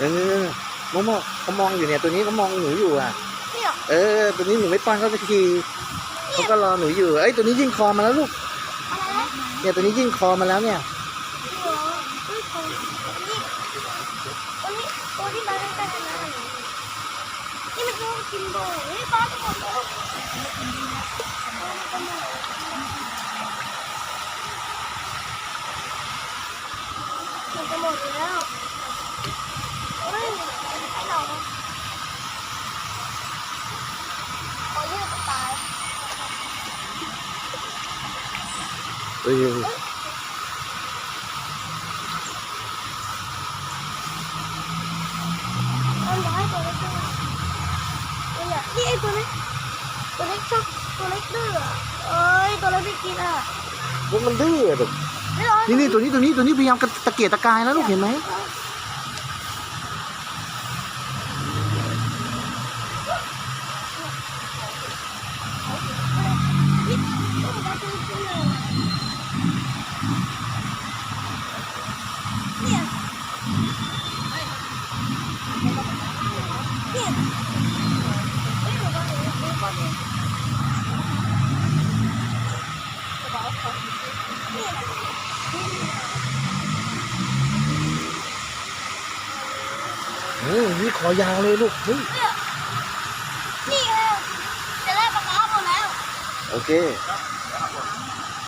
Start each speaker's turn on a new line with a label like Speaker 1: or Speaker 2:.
Speaker 1: เออโมโมเขามองอยู่เนี่ยตัวนี้เขามองหนูอยู่อะ
Speaker 2: เนี่ย
Speaker 1: เออ ตัวนี้หนูไม่ป้อนเขาสักทีเขาก็รอหนูอยู่ เอ้ยตัวนี้ยิ่งคอมาแล้วลูก
Speaker 2: อะไรนะ
Speaker 1: เนี่ยตัวนี้ยิ่งคอมาแล้วเนี่ย
Speaker 2: นี่เหรอเฮ้ยตัวนี้ตัวนี้ตัวที่มาใกล้ๆกันนะนี่มันตัวกินโบยนี่ป้าจะหมดแล้วมันจะหมดแล้วเฮ้ยไอ้หนองขอเลือกตาย
Speaker 1: เอ้ย
Speaker 2: เอาอย่าให้ตัวเล็กดื้อเอาอย่านี่ไอตัวเล็กตัวเล็กชอบตัวเล็กดื้อเอ้ยตัวเล็กไม่กินอะ
Speaker 1: มันดื้ออะลูก
Speaker 2: ไม่ร้อน
Speaker 1: นี่นี่ตัวนี้ตัวนี้ตัวนี้พยายามกระตะเกียกตะกายแล้วลูกเห็นไหม
Speaker 2: เนี่ยเนี่ยเฮ้ยบอกว่าเดี๋ยวเดี๋ยวก่อนเนี่ย เนี่ย
Speaker 1: เออนี่คอยาวเลยลูกเฮ้ย
Speaker 2: นี่ไงจะได้ปลาคาร์ฟหมดแล้ว
Speaker 1: โอเค
Speaker 2: เ